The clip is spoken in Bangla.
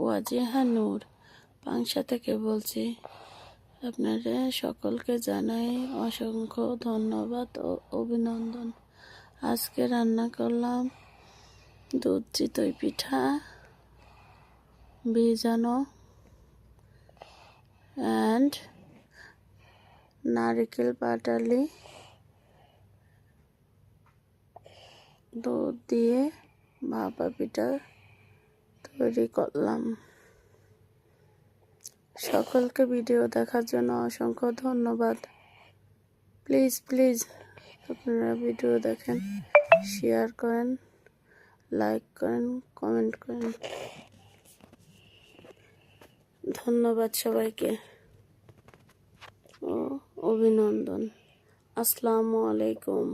ওয়াজিহা নূর পাংশা থেকে বলছি। আপনারা সকলকে জানাই অসংখ্য ধন্যবাদ ও অভিনন্দন। আজকে রান্না করলাম দুধ চিতই পিঠা, ভিজানো অ্যান্ড নারিকেল পাটালি, দুধ দিয়ে ভাপা পিঠা তৈরি করলাম। সকলকে ভিডিও দেখার জন্য অসংখ্য ধন্যবাদ। প্লিজ প্লিজ আপনারা ভিডিও দেখেন শেয়ার করেন লাইক করেন কমেন্ট করেন। ধন্যবাদ সবাইকে। ও, অভিনন্দন। আসসালামু আলাইকুম।